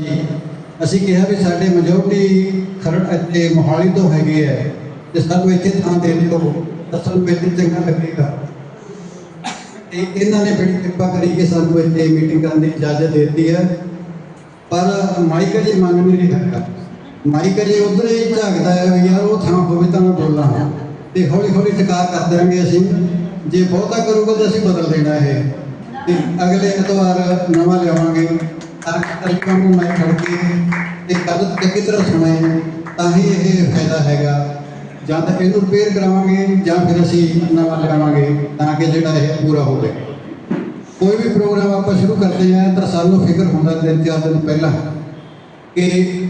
ਜੀ। ਅਸੀਂ ਕਿਹਾ ਵੀ ਸਾਡੇ ਮੈਜੋਰਟੀ ਖਰੜ ਇੱਥੇ ਮੋਹਾਲੀ ਤੋਂ ਹੈਗੇ ਆ ਤੇ ਸਾਨੂੰ ਇੱਥੇ ਥਾਂ ਦੇ ਦਿਓ ਤਾਂ ਸਾਨੂੰ ਬਿਹਤਰ ਚੰਗਾ ਲੱਗੇਗਾ। ਤੇ ਇਹਨਾਂ ਨੇ ਬੜੀ ਕਿਰਪਾ ਕਰੀ ਕਿ ਸਾਨੂੰ ਇੱਥੇ ਮੀਟਿੰਗ ਕਰਨ ਦੀ ਇਜਾਜ਼ਤ ਦੇ ਦਿੱਤੀ ਹੈ। ਪਰ ਮਾਈਕ ਜੀ ਮੰਗ ਨਹੀਂ ਰਿਹਾ ਹੈਗਾ। ਮਾਈਕ ਜੀ ਉਧਰ ਹੀ ਝਾਕਦਾ ਹੈ ਵੀ ਯਾਰ ਉਹ ਥਾਂ ਹੋਵੇ ਤਾਂ ਮੈਂ ਬੋਲਾਂ। ਤੇ ਹੌਲੀ ਹੌਲੀ ਟਿਕਾ ਕਰ ਦਿਆਂਗੇ ਅਸੀਂ। ਜੇ ਬਹੁਤਾ ਕਰੂਗਾ ਤਾਂ ਅਸੀਂ ਬਦਲ ਦੇਣਾ ਇਹ। ਤੇ ਅਗਲੇ ਐਤਵਾਰ ਨਵਾਂ ਲਿਆਵਾਂਗੇ। ਤਰੀਕਾਂ ਨੂੰ ਮੈਂ ਖੜ ਕੇ ਤੇ ਗੱਲ ਚੰਗੀ ਤਰ੍ਹਾਂ ਸੁਣਾਏ ਤਾਂ ਹੀ ਇਹ ਫਾਇਦਾ ਹੈਗਾ। ਜਾਂ ਤਾਂ ਇਹਨੂੰ ਰਿਪੇਅਰ ਕਰਾਵਾਂਗੇ ਜਾਂ ਫਿਰ ਅਸੀਂ ਨਵਾਂ ਲਗਾਵਾਂਗੇ ਤਾਂ ਕਿ ਜਿਹੜਾ ਇਹ ਪੂਰਾ ਹੋਵੇ ਕੋਈ ਵੀ ਪ੍ਰੋਗਰਾਮ ਆਪਾਂ ਸ਼ੁਰੂ ਕਰਦੇ ਹਾਂ ਤਾਂ ਸਾਨੂੰ ਫਿਕਰ ਹੁੰਦਾ ਤਿੰਨ ਚਾਰ ਦਿਨ ਪਹਿਲਾਂ ਕਿ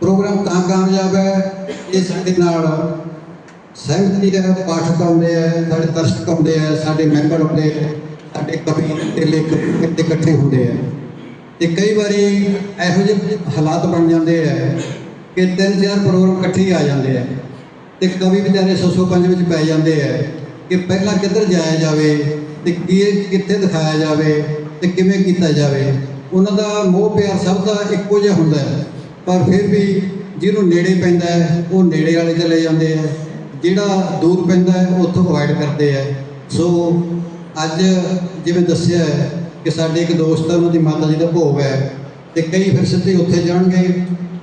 ਪ੍ਰੋਗਰਾਮ ਤਾਂ ਕਾਮਯਾਬ ਹੈ ਇਹ ਸਾਡੇ ਨਾਲ ਸਹਿਮਤੀ ਦਾ ਪਾਠਕ ਆਉਂਦੇ ਆ, ਸਾਡੇ ਦਰਸ਼ਕ ਆਉਂਦੇ ਆ, ਸਾਡੇ ਮੈਂਬਰ ਆਉਂਦੇ ਆ, ਸਾਡੇ ਕਵੀ ਤੇ ਲੇਖਕ ਇੱਥੇ ਇਕੱਠੇ ਹੁੰਦੇ ਆ। ਤੇ ਕਈ ਵਾਰੀ ਇਹੋ ਜਿਹੇ ਹਾਲਾਤ ਬਣ ਜਾਂਦੇ ਆ ਕਿ ਤਿੰਨ ਚਾਰ ਪ੍ਰੋਗਰਾਮ ਇਕੱਠੇ ਹੀ ਆ ਜਾਂਦੇ ਆ ਤੇ ਕਵੀ ਵਿਚਾਰੇ ਸੌ ਸੌ ਪੰਜ ਵਿੱਚ ਪੈ ਜਾਂਦੇ ਆ ਕਿ ਪਹਿਲਾਂ ਕਿੱਧਰ ਜਾਇਆ ਜਾਵੇ ਤੇ ਕੀ ਕਿੱਥੇ ਦਿਖਾਇਆ ਜਾਵੇ ਤੇ ਕਿਵੇਂ ਕੀਤਾ ਜਾਵੇ। ਉਹਨਾਂ ਦਾ ਮੋਹ ਪਿਆਰ ਸਭ ਦਾ ਇੱਕੋ ਜਿਹਾ ਹੁੰਦਾ ਹੈ। ਪਰ ਫਿਰ ਵੀ ਜਿਹਨੂੰ ਨੇੜੇ ਪੈਂਦਾ ਹੈ, ਉਹ ਨੇੜੇ ਵਾਲੇ ਚਲੇ ਜਾਂਦੇ ਆ। ਜਿਹੜਾ ਦੂਰ ਪੈਂਦਾ ਹੈ ਉੱਥੋਂ ਅਵਾਇਡ ਕਰਦੇ ਆ। ਸੋ ਅੱਜ ਜਿਵੇਂ ਦੱਸਿਆ ਹੈ ਕਿ ਸਾਡੇ ਇੱਕ ਦੋਸਤ ਹੈ ਉਹਨਾਂ ਦੀ ਮਾਤਾ ਜੀ ਦਾ ਭੋਗ ਹੈ। ਤੇ ਕਈ ਫਿਰ ਸਿੱਧੇ ਉੱਥੇ ਜਾਣਗੇ,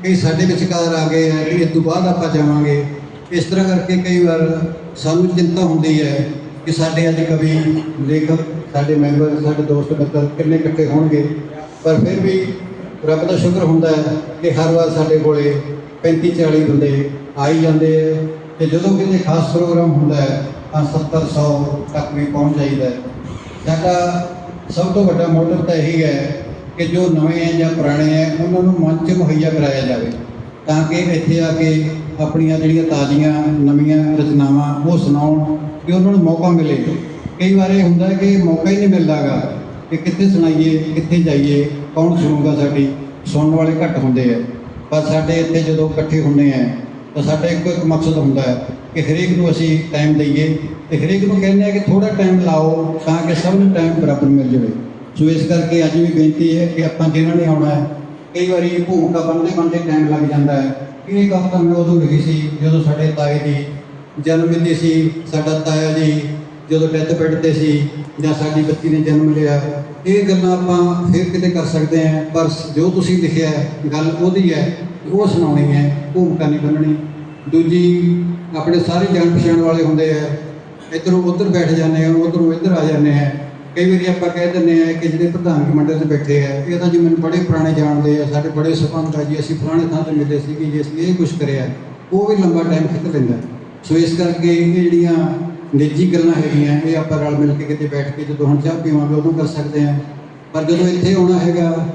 ਕਈ ਸਾਡੇ ਵਿਚਕਾਰ ਆ ਗਏ ਹੈ ਕਿ ਇਸ ਤੋਂ ਬਾਅਦ ਆਪਾਂ ਜਾਵਾਂਗੇ। ਇਸ ਤਰ੍ਹਾਂ ਕਰਕੇ ਕਈ ਵਾਰ ਸਾਨੂੰ ਚਿੰਤਾ ਹੁੰਦੀ ਹੈ ਕਿ ਸਾਡੇ ਅੱਜ ਕਵੀ, ਲੇਖਕ, ਸਾਡੇ ਮੈਂਬਰ, ਸਾਡੇ ਦੋਸਤ ਮਿੱਤਰ ਕਿੰਨੇ ਇਕੱਠੇ ਹੋਣਗੇ। ਪਰ ਫਿਰ ਵੀ ਰੱਬ ਦਾ ਸ਼ੁਕਰ ਹੁੰਦਾ ਹੈ ਕਿ ਹਰ ਵਾਰ ਸਾਡੇ ਕੋਲੇ 35 40 ਬੰਦੇ ਆ ਹੀ ਜਾਂਦੇ ਹੈ ਤੇ ਜਦੋਂ ਕਿਤੇ ਖਾਸ ਪ੍ਰੋਗਰਾਮ ਹੁੰਦਾ ਹੈ, ਤਾਂ 70 100 ਤੱਕ ਵੀ ਪਹੁੰਚ ਜਾਈਦਾ ਹੈ। ਸਾਡਾ ਸਭ ਤੋਂ ਵੱਡਾ ਮੋਟਿਵ ਤਾਂ ਇਹੀ ਹੈ ਕਿ ਜੋ ਨਵੇਂ ਹੈ ਜਾਂ ਪੁਰਾਣੇ ਹੈ, ਉਹਨਾਂ ਨੂੰ ਮਨ 'ਚ ਮੁਹੱਈਆ ਕਰਾਇਆ ਜਾਵੇ ਤਾਂ ਕਿ ਇੱਥੇ ਆ ਕੇ ਆਪਣੀਆਂ ਜਿਹੜੀਆਂ ਤਾਜ਼ੀਆਂ ਨਵੀਆਂ ਰਚਨਾਵਾਂ ਉਹ ਸੁਣਾਉਣ, ਕਿ ਉਹਨਾਂ ਨੂੰ ਮੌਕਾ ਮਿਲੇ। ਕਈ ਵਾਰ ਇਹ ਹੁੰਦਾ ਕਿ ਮੌਕਾ ਹੀ ਨਹੀਂ ਮਿਲਦਾਗਾ ਕਿ ਕਿੱਥੇ ਸੁਣਾਈਏ, ਕਿੱਥੇ ਜਾਈਏ, ਕੌਣ ਸੁਣੂਗਾ ਸਾਡੀ, ਸੁਣਨ ਵਾਲੇ ਘੱਟ ਹੁੰਦੇ ਆ। ਪਰ ਸਾਡੇ ਇੱਥੇ ਜਦੋਂ ਇਕੱਠੇ ਹੁੰਦੇ ਆ ਤਾਂ ਸਾਡਾ ਇੱਕੋ ਇੱਕ ਮਕਸਦ ਹੁੰਦਾ ਹੈ ਕਿ ਹਰੇਕ ਨੂੰ ਅਸੀਂ ਟਾਈਮ ਦਈਏ ਤੇ ਹਰੇਕ ਨੂੰ ਕਹਿੰਦੇ ਆ ਕਿ ਥੋੜਾ ਟਾਈਮ ਲਾਓ ਤਾਂ ਕਿ ਸਭ ਨੂੰ ਟਾਈਮ ਬਰਾਬਰ ਮਿਲ ਜਾਵੇ। ਸੋ ਇਸ ਕਰਕੇ ਅੱਜ ਵੀ ਬੇਨਤੀ ਹੈ ਕਿ ਆਪਾਂ ਜਿਹਨਾਂ ਨੇ ਆਉਣਾ ਹੈ, ਕਈ ਵਾਰੀ ਭੂਮਿਕਾ ਬਣਦੇ ਬਣਦੇ ਟਾਈਮ ਲੱਗ ਜਾਂਦਾ ਹੈ। ਇਹ ਗੱਲ ਮੈਂ ਉਦੋਂ ਲਿਖੀ ਸੀ ਜਦੋਂ ਸਾਡੇ ਤਾਏ ਦੀ ਜਨਮ ਮਿਤੀ ਸੀ, ਸਾਡਾ ਤਾਇਆ ਜੀ ਜਦੋਂ ਡੈਥ ਬੈੱਡ ਤੇ ਸੀ ਜਾਂ ਸਾਡੀ ਬੱਚੀ ਨੇ ਜਨਮ ਲਿਆ, ਇਹ ਗੱਲਾਂ ਆਪਾਂ ਫਿਰ ਕਿਤੇ ਕਰ ਸਕਦੇ ਹਾਂ, ਪਰ ਜੋ ਤੁਸੀਂ ਲਿਖਿਆ ਗੱਲ ਉਹਦੀ ਹੈ ਉਹ ਸੁਣਾਉਣੀ ਹੈ ਭੂਮਿਕਾ ਨਹੀਂ ਬਣਨੀ ਦੂਜੀ, ਆਪਣੇ ਸਾਰੇ ਜਾਣ ਪਛਾਣ ਵਾਲੇ ਹੁੰਦੇ ਆ। ਇੱਧਰੋਂ ਉੱਧਰ ਬੈਠ ਜਾਂਦੇ ਆ, ਉੱਧਰੋਂ ਇੱਧਰ ਆ ਜਾਂਦੇ ਆ। ਕਈ ਵਾਰੀ ਆਪਾਂ ਕਹਿ ਦਿੰਦੇ ਆ ਕਿ ਜਿਹੜੇ ਪ੍ਰਧਾਨ ਮੰਡਲ 'ਚ ਬੈਠੇ ਆ, ਇਹ ਤਾਂ ਜੀ ਮੈਨੂੰ ਬੜੇ ਪੁਰਾਣੇ ਜਾਣਦੇ ਆ, ਸਾਡੇ ਬੜੇ ਸਬੰਧ ਆ ਜੀ, ਅਸੀਂ ਪੁਰਾਣੇ ਥਾਂ ਤੇ ਮਿਲੇ ਸੀ ਕਿ ਜੀ, ਅਸੀਂ ਇਹ ਕੁਝ ਕਰਿਆ। ਉਹ ਵੀ ਲੰਬਾ ਟਾਈਮ ਖਿੱਚ ਲੈਂਦਾ। ਸੋ ਇਸ ਕਰਕੇ ਇਹ ਜਿਹੜੀਆਂ ਨਿੱਜੀ ਗੱਲਾਂ ਹੈਗੀਆਂ, ਇਹ ਆਪਾਂ ਰਲ ਮਿਲ ਕੇ ਕਿਤੇ ਬੈਠ ਕੇ ਜਦੋਂ ਹੁਣ ਚਾਹ ਪੀਵਾਂਗੇ, ਉਦੋਂ ਕਰ ਸਕਦੇ ਆ। ਪਰ ਜਦੋਂ ਇੱਥੇ ਆਉਣਾ ਹੈਗਾ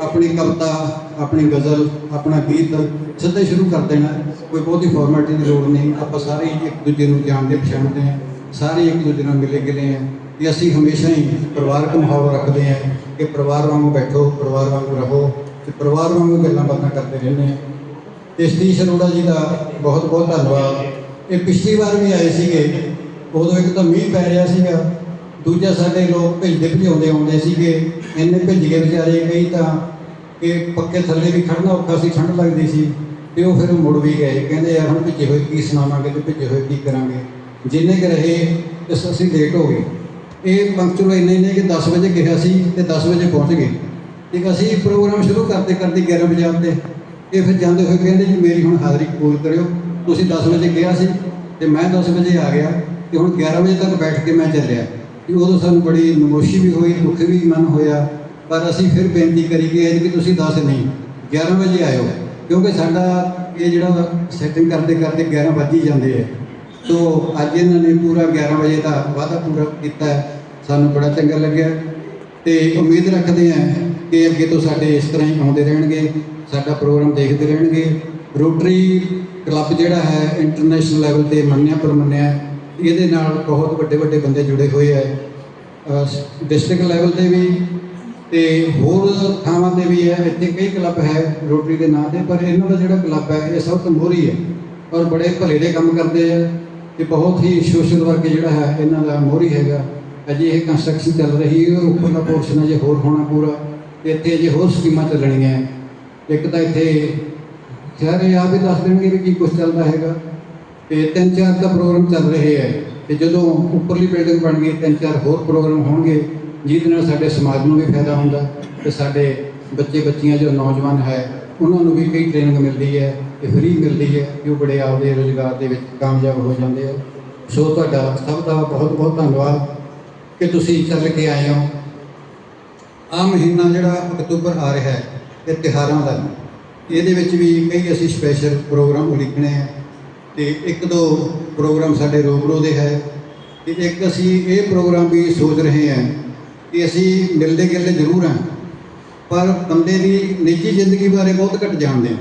ਆਪਣੀ ਕਵਿਤਾ, ਆਪਣੀ ਗਜ਼ਲ, ਆਪਣਾ ਗੀਤ ਸਿੱਧੇ ਸ਼ੁਰੂ ਕਰ ਦੇਣਾ। ਕੋਈ ਬਹੁਤੀ ਫਾਰਮੈਲਿਟੀ ਦੀ ਲੋੜ ਨਹੀਂ। ਆਪਾਂ ਸਾਰੇ ਇੱਕ ਦੂਜੇ ਨੂੰ ਜਾਣਦੇ ਪਛਾਣਦੇ ਹਾਂ। ਸਾਰੇ ਇੱਕ ਦੂਜੇ ਨਾਲ ਮਿਲੇ ਗਿਲੇ ਹਾਂ ਕਿ ਅਸੀਂ ਹਮੇਸ਼ਾ ਹੀ ਪਰਿਵਾਰਕ ਮਾਹੌਲ ਰੱਖਦੇ ਹਾਂ ਕਿ ਪਰਿਵਾਰ ਵਾਂਗੂ ਬੈਠੋ, ਪਰਿਵਾਰ ਵਾਂਗੂ ਰਹੋ ਤੇ ਪਰਿਵਾਰ ਵਾਂਗੂ ਗੱਲਾਂ ਬਾਤਾਂ ਕਰਦੇ ਰਹਿੰਦੇ ਹਾਂ। ਤੇ ਸਤੀਸ਼ ਅਰੋੜਾ ਜੀ ਦਾ ਬਹੁਤ ਬਹੁਤ ਧੰਨਵਾਦ। ਇਹ ਪਿਛਲੀ ਵਾਰ ਵੀ ਆਏ ਸੀਗੇ। ਉਦੋਂ ਇੱਕ ਤਾਂ ਮੀਂਹ ਪੈ ਰਿਹਾ ਸੀਗਾ। ਦੂਜਾ ਸਾਡੇ ਲੋਕ ਭਿੱਜਦੇ ਭਜਾਉਂਦੇ ਆਉਂਦੇ ਸੀਗੇ, ਇੰਨੇ ਭਿੱਜ ਗਏ ਵਿਚਾਰੇ ਕਈ ਤਾਂ ਕਿ ਪੱਕੇ ਥੱਲੇ ਵੀ ਖੜਨਾ ਔਖਾ ਸੀ, ਠੰਡ ਲੱਗਦੀ ਸੀ, ਤੇ ਉਹ ਫਿਰ ਮੁੜ ਵੀ ਗਏ, ਕਹਿੰਦੇ ਯਾਰ ਹੁਣ ਭਿੱਜੇ ਹੋਏ ਕੀ ਸੁਣਾਵਾਂਗੇ ਤੇ ਭਿੱਜੇ ਹੋਏ ਕੀ ਕਰਾਂਗੇ। ਜਿੰਨੇ ਕੁ ਰਹੇ, ਤੇ ਅਸੀਂ ਲੇਟ ਹੋ ਗਏ। ਇਹ ਪੰਕਚੁਅਲ ਇੰਨੇ ਇੰਨੇ ਕਿ 10 ਵਜੇ ਕਿਹਾ ਸੀ ਤੇ 10 ਵਜੇ ਪਹੁੰਚ ਗਏ। ਤੇ ਅਸੀਂ ਪ੍ਰੋਗਰਾਮ ਸ਼ੁਰੂ ਕਰਦੇ ਕਰਦੇ 11 ਵਜੇ ਆਉਂਦੇ, ਇਹ ਫਿਰ ਜਾਂਦੇ ਹੋਏ ਕਹਿੰਦੇ ਜੀ ਮੇਰੀ ਹੁਣ ਹਾਜ਼ਰੀ ਕਬੂਲ ਕਰਿਓ। ਤੁਸੀਂ 10 ਵਜੇ ਕਿਹਾ ਸੀ ਤੇ ਮੈਂ 10 ਵਜੇ ਆ ਗਿਆ ਤੇ ਹੁਣ 11 ਵਜੇ ਤੱਕ ਬੈਠ ਕੇ ਮੈਂ ਚੱਲਿਆ। ਕਿ ਉਦੋਂ ਸਾਨੂੰ ਬੜੀ ਨਮੋਸ਼ੀ ਵੀ ਹੋਈ, ਦੁੱਖ ਵੀ ਮਨ ਹੋਇਆ। ਪਰ ਅਸੀਂ ਫਿਰ ਬੇਨਤੀ ਕਰੀ ਕਿ ਕਿ ਤੁਸੀਂ 10 ਨਹੀਂ 11 ਵਜੇ ਆਇਓ। ਕਿਉਂਕਿ ਸਾਡਾ ਇਹ ਜਿਹੜਾ ਸੈਟਿੰਗ ਕਰਦੇ ਕਰਦੇ 11 ਵੱਜ ਹੀ ਜਾਂਦੇ ਆ। ਸੋ ਅੱਜ ਇਹਨਾਂ ਨੇ ਪੂਰਾ 11 ਵਜੇ ਦਾ ਵਾਅਦਾ ਪੂਰਾ ਕੀਤਾ। ਸਾਨੂੰ ਬੜਾ ਚੰਗਾ ਲੱਗਿਆ। ਤੇ ਉਮੀਦ ਰੱਖਦੇ ਹਾਂ ਕਿ ਅੱਗੇ ਤੋਂ ਸਾਡੇ ਇਸ ਤਰ੍ਹਾਂ ਹੀ ਆਉਂਦੇ ਰਹਿਣਗੇ, ਸਾਡਾ ਪ੍ਰੋਗਰਾਮ ਦੇਖਦੇ ਰਹਿਣਗੇ। ਰੋਟਰੀ ਕਲੱਬ ਜਿਹੜਾ ਹੈ ਇੰਟਰਨੈਸ਼ਨਲ ਲੈਵਲ ਤੇ ਮੰਨਿਆ ਪਰਮੰਨਿਆ ਇਹਦੇ ਨਾਲ ਬਹੁਤ ਵੱਡੇ ਵੱਡੇ ਬੰਦੇ ਜੁੜੇ ਹੋਏ ਹੈ ਡਿਸਟ੍ਰਿਕਟ ਲੈਵਲ ਤੇ ਵੀ ਤੇ ਹੋਰ ਥਾਵਾਂ ਤੇ ਵੀ ਹੈ। ਇੱਥੇ ਕਈ ਕਲੱਬ ਹੈ ਰੋਟਰੀ ਦੇ ਨਾਂ ਤੇ, ਪਰ ਇਹਨਾਂ ਦਾ ਜਿਹੜਾ ਕਲੱਬ ਹੈ, ਇਹ ਸਭ ਤੋਂ ਮੋਹਰੀ ਹੈ ਔਰ ਬੜੇ ਭਲੇ ਦੇ ਕੰਮ ਕਰਦੇ ਆ ਤੇ ਬਹੁਤ ਹੀ ਸੋਸ਼ਲ ਵਰਕ ਜਿਹੜਾ ਹੈ, ਇਹਨਾਂ ਦਾ ਮੋਹਰੀ ਹੈਗਾ। ਅਜੇ ਇਹ ਕੰਸਟਰਕਸ਼ਨ ਚੱਲ ਰਹੀ ਹੈ ਉੱਪਰਲਾ ਪੋਰਸ਼ਨ ਅਜੇ ਹੋਰ ਹੋਣਾ ਪੂਰਾ। ਤੇ ਇੱਥੇ ਅਜੇ ਹੋਰ ਸਕੀਮਾਂ ਚੱਲਣੀਆਂ। ਇੱਕ ਤਾਂ ਇੱਥੇ ਸਾਰੇ ਆਪ ਹੀ ਦੱਸ ਦੇਣਗੇ ਵੀ ਕੀ ਕੁਝ ਚੱਲਦਾ ਹੈਗਾ। ਤੇ ਤਿੰਨ ਚਾਰ ਦਾ ਪ੍ਰੋਗਰਾਮ ਚੱਲ ਰਹੇ ਹੈ ਤੇ ਜਦੋਂ ਉੱਪਰਲੀ ਬਿਲਡਿੰਗ ਬਣ ਗਈ, ਤਿੰਨ ਚਾਰ ਹੋਰ ਪ੍ਰੋਗਰਾਮ ਹੋਣਗੇ, ਜਿਹਦੇ ਨਾਲ ਸਾਡੇ ਸਮਾਜ ਨੂੰ ਵੀ ਫਾਇਦਾ ਹੁੰਦਾ ਤੇ ਸਾਡੇ ਬੱਚੇ ਬੱਚੀਆਂ ਜੋ ਨੌਜਵਾਨ ਹੈ, ਉਹਨਾਂ ਨੂੰ ਵੀ ਕਈ ਟ੍ਰੇਨਿੰਗ ਮਿਲਦੀ ਹੈ ਤੇ ਫ੍ਰੀ ਮਿਲਦੀ ਹੈ ਕਿ ਉਹ ਬੜੇ ਆਪਦੇ ਰੋਜ਼ਗਾਰ ਦੇ ਵਿੱਚ ਕਾਮਯਾਬ ਹੋ ਜਾਂਦੇ ਆ। ਸੋ ਤੁਹਾਡਾ ਸਭ ਦਾ ਬਹੁਤ ਬਹੁਤ ਧੰਨਵਾਦ ਕਿ ਤੁਸੀਂ ਚੱਲ ਕੇ ਆਏ ਹੋ। ਆ ਮਹੀਨਾ ਜਿਹੜਾ ਅਕਤੂਬਰ ਆ ਰਿਹਾ ਹੈ, ਇਹ ਤਿਉਹਾਰਾਂ ਦਾ। ਇਹਦੇ ਵਿੱਚ ਵੀ ਕਈ ਅਸੀਂ ਸਪੈਸ਼ਲ ਪ੍ਰੋਗਰਾਮ ਉਲੀਕਣੇ ਆ। ਤੇ ਇੱਕ ਦੋ ਪ੍ਰੋਗਰਾਮ ਸਾਡੇ ਰੋਬਰੋ ਦੇ ਹੈ ਤੇ ਇੱਕ ਅਸੀਂ ਇਹ ਪ੍ਰੋਗਰਾਮ ਵੀ ਸੋਚ ਰਹੇ ਹਾਂ ਕਿ ਅਸੀਂ ਮਿਲਦੇ ਗਿਲਦੇ ਜ਼ਰੂਰ ਹਾਂ, ਪਰ ਬੰਦੇ ਦੀ ਨਿੱਜੀ ਜ਼ਿੰਦਗੀ ਬਾਰੇ ਬਹੁਤ ਘੱਟ ਜਾਣਦੇ ਹਾਂ।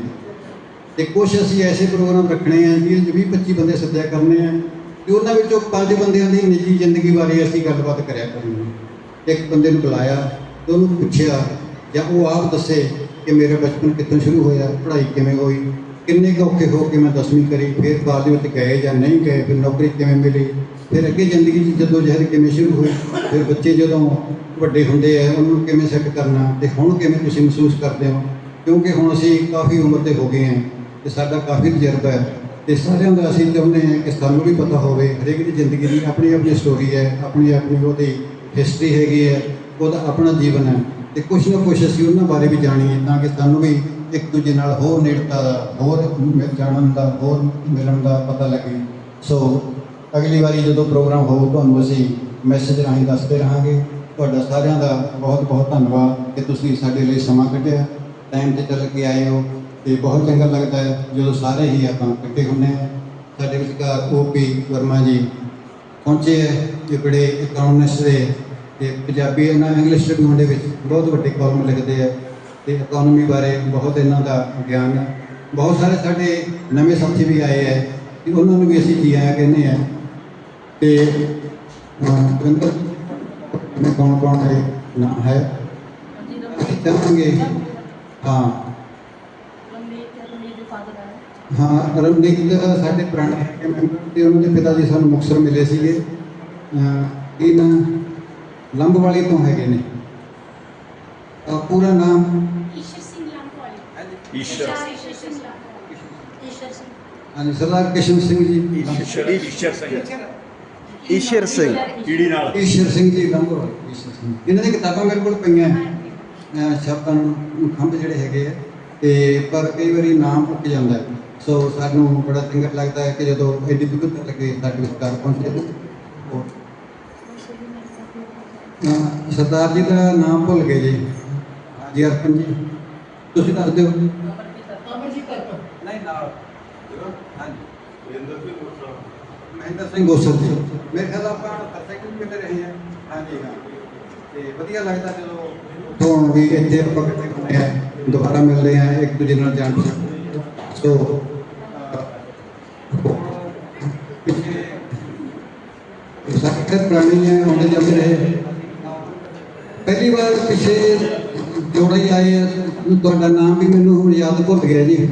ਤੇ ਕੁਝ ਅਸੀਂ ਐਸੇ ਪ੍ਰੋਗਰਾਮ ਰੱਖਣੇ ਆ ਜਿਹਦੇ 'ਚ 20 25 ਬੰਦੇ ਸੱਦਿਆ ਕਰਨੇ ਆ ਤੇ ਉਹਨਾਂ ਵਿੱਚੋਂ ਪੰਜ ਬੰਦਿਆਂ ਦੀ ਨਿੱਜੀ ਜ਼ਿੰਦਗੀ ਬਾਰੇ ਅਸੀਂ ਗੱਲਬਾਤ ਕਰਿਆ ਕਰਨੀ ਇੱਕ ਬੰਦੇ ਨੂੰ ਬੁਲਾਇਆ ਤੇ ਉਹਨੂੰ ਪੁੱਛਿਆ ਜਾਂ ਉਹ ਆਪ ਦੱਸੇ ਕਿ ਮੇਰਾ ਬਚਪਨ ਕਿੱਥੋਂ ਸ਼ੁਰੂ ਹੋਇਆ, ਪੜ੍ਹਾਈ ਕਿਵੇਂ ਹੋਈ ਕਿੰਨੇ ਕੁ ਔਖੇ ਹੋ ਕੇ ਮੈਂ ਦਸਵੀਂ ਕਰੀ, ਫਿਰ ਬਾਅਦ ਦੇ ਵਿੱਚ ਗਏ ਜਾਂ ਨਹੀਂ ਗਏ, ਫਿਰ ਨੌਕਰੀ ਕਿਵੇਂ ਮਿਲੀ? ਫਿਰ ਅੱਗੇ ਜ਼ਿੰਦਗੀ 'ਚ ਜਦੋਂ ਜ਼ਹਿਰ ਕਿਵੇਂ ਸ਼ੁਰੂ ਹੋਈ? ਫਿਰ ਬੱਚੇ ਜਦੋਂ ਵੱਡੇ ਹੁੰਦੇ ਆ, ਉਹਨੂੰ ਕਿਵੇਂ ਸੈੱਟ ਕਰਨਾ ਤੇ ਹੁਣ ਕਿਵੇਂ ਤੁਸੀਂ ਮਹਿਸੂਸ ਕਰਦੇ ਹੋ? ਕਿਉਂਕਿ ਹੁਣ ਅਸੀਂ ਕਾਫੀ ਉਮਰ ਦੇ ਹੋ ਗਏ ਹਾਂ ਤੇ ਸਾਡਾ ਕਾਫੀ ਤਜਰਬਾ ਹੈ ਤੇ ਸਾਰਿਆਂ ਦਾ ਅਸੀਂ ਚਾਹੁੰਦੇ ਹਾਂ ਕਿ ਸਾਨੂੰ ਵੀ ਪਤਾ ਹੋਵੇ, ਹਰੇਕ ਦੀ ਜ਼ਿੰਦਗੀ ਦੀ ਆਪਣੀ ਆਪਣੀ ਸਟੋਰੀ ਹੈ, ਆਪਣੀ ਆਪਣੀ ਉਹਦੀ ਹਿਸਟਰੀ ਹੈਗੀ ਹੈ, ਉਹਦਾ ਆਪਣਾ ਜੀਵਨ ਹੈ ਤੇ ਕੁਝ ਨਾ ਕੁਝ ਅਸੀਂ ਉਹਨਾਂ ਬਾਰੇ ਵੀ ਜਾਣੀਏ ਤਾਂ ਕਿ ਸਾਨੂੰ ਵੀ ਇੱਕ ਦੂਜੇ ਨਾਲ ਹੋਰ ਨੇੜਤਾ ਦਾ, ਹੋਰ ਮਿਲ ਜਾਣਨ ਦਾ, ਹੋਰ ਮਿਲਣ ਦਾ ਪਤਾ ਲੱਗੇ। ਸੋ ਅਗਲੀ ਵਾਰੀ ਜਦੋਂ ਪ੍ਰੋਗਰਾਮ ਹੋਊ, ਤੁਹਾਨੂੰ ਅਸੀਂ ਮੈਸੇਜ ਰਾਹੀਂ ਦੱਸਦੇ ਰਹਾਂਗੇ। ਤੁਹਾਡਾ ਸਾਰਿਆਂ ਦਾ ਬਹੁਤ ਬਹੁਤ ਧੰਨਵਾਦ ਕਿ ਤੁਸੀਂ ਸਾਡੇ ਲਈ ਸਮਾਂ ਕੱਢਿਆ ਟਾਈਮ ਤੇ ਚੱਲ ਕੇ ਆਏ ਹੋ। ਤੇ ਬਹੁਤ ਚੰਗਾ ਲੱਗਦਾ ਹੈ, ਜਦੋਂ ਸਾਰੇ ਹੀ ਆਪਾਂ ਇਕੱਠੇ ਹੁੰਦੇ ਹਾਂ। ਸਾਡੇ ਵਿਚਕਾਰ ਓਪੀ ਵਰਮਾ ਜੀ ਪਹੁੰਚੇ ਹੈ, ਇਹ ਬੜੇ ਇਕਨੋਮਿਸਟ ਦੇ ਤੇ ਪੰਜਾਬੀ ਇਹਨਾਂ ਇੰਗਲਿਸ਼ ਟ੍ਰਿਬਿਊਨ ਦੇ ਵਿੱਚ ਬਹੁਤ ਵੱਡੇ ਕਾਲਮ ਲਿਖਦੇ ਆ ਤੇ ਇਕਨੋਮੀ ਬਾਰੇ ਬਹੁਤ ਇਹਨਾਂ ਦਾ ਗਿਆਨ ਹੈ ਬਹੁਤ ਸਾਰੇ ਸਾਡੇ ਨਵੇਂ ਸਾਥੀ ਵੀ ਆਏ ਹੈ ਕਿ ਉਹਨਾਂ ਨੂੰ ਵੀ ਅਸੀਂ ਜੀ ਆਇਆ ਕਹਿੰਦੇ ਆ। ਤੇ ਦਵਿੰਦਰ ਮੈਂ ਕੌਣ ਕੌਣ ਹੈ? ਨਾ ਹੈ। ਚਾਹਾਂਗੇ ਹਾਂ। ਹਾਂ ਰਮਨੀਤ ਸਾਡੇ ਪੁਰਾਣੇ ਹੈਗੇ ਮੈਂਬਰ ਤੇ ਉਹਨਾਂ ਦੇ ਪਿਤਾ ਜੀ ਸਾਨੂੰ ਮੁਕਤਸਰ ਮਿਲੇ ਸੀਗੇ। ਇਹ ਨਾ ਲੰਬਵਾਲੀ ਤੋਂ ਹੈਗੇ ਨੇ। ਪੂਰਾ ਨਾਮ? ਈਸ਼ਰ ਸਿੰਘ ਲੰਕਵਾਲੀ ਈਸ਼ਰ। ਈਸ਼ਰ ਸਿੰਘ ਲੰਕਵਾਲੀ ਈਸ਼ਰ ਸਿੰਘ। ਹਾਂਜੀ ਸਰਦਾਰ ਕਿਸ਼ਨ ਸਿੰਘ ਜੀ। ਈਸ਼ਰ ਈਸ਼ਰ। ਸਿੰਘ। ਈਸ਼ਰ। ਸਿੰਘ। ਕੀੜੀ ਨਾਲ? ਈਸ਼ਰ ਸਿੰਘ ਜੀ ਲੰਬਵਾਲੀ ਈਸ਼ਰ ਸਿੰਘ। ਇਹਨਾਂ ਦੀ ਕਿਤਾਬਾਂ ਮੇਰੇ ਕੋਲ ਪਈਆਂ ਸ਼ਬਦਾਂ ਨੂੰ ਖੰਭ ਜਿਹੜੇ ਹੈਗੇ ਆ ਤੇ ਪਰ ਕਈ ਵਾਰੀ ਨਾਮ ਭੁੱਲ ਜਾਂਦਾ ਹੈ। ਸੋ ਸਾਨੂੰ ਬੜਾ ਚੰਗਾ ਲੱਗਦਾ ਹੈ ਕਿ ਜਦੋਂ ਐਡੀ ਦੁੱਧ ਲੱਗੇ ਸਾਡੇ ਵਿਚਕਾਰ ਪਹੁੰਚੇ ਸਰਦਾਰ ਜੀ ਦਾ ਨਾਮ ਭੁੱਲ ਗਏ ਜੀ। ਜੀ ਅਰਪਨ ਜੀ ਤੁਸੀਂ ਦੱਸ ਦਿਓ। ਨਹੀਂ ਨਾਲ। ਮਹਿੰਦਰ ਸਿੰਘ ਗੋਸਲ। ਜੀ। ਮੇਰੇ ਖਿਆਲ ਆਪਾਂ ਸੈਕਿੰਡ ਮਿਲ ਰਹੇ ਹਾਂ ਹਾਂਜੀ ਹਾਂ। ਤੇ ਵਧੀਆ ਲੱਗਦਾ ਜਦੋਂ ਤੋਂ ਵੀ ਇੱਥੇ ਆਪਾਂ ਇਕੱਠੇ ਹੁੰਦੇ ਆ ਦੁਬਾਰਾ ਮਿਲਦੇ ਆ ਇੱਕ ਦੂਜੇ ਨਾਲ ਜਾਣ ਪਛਾਣ ਸੋ ਅਹ, ਪਿੱਛੇ ਸਾਖਰ ਪੁਰਾਣੀ ਹੈ ਆਉਂਦੇ ਜਾਂਦੇ ਰਹੇ। ਪਹਿਲੀ ਵਾਰ ਪਿੱਛੇ ਜੋੜੇ ਹੀ ਆਏ ਆ, ਤੁਹਾਡਾ ਨਾਮ ਵੀ ਮੈਨੂੰ ਹੁਣ ਯਾਦ ਭੁੱਲ ਗਿਆ ਜੀ।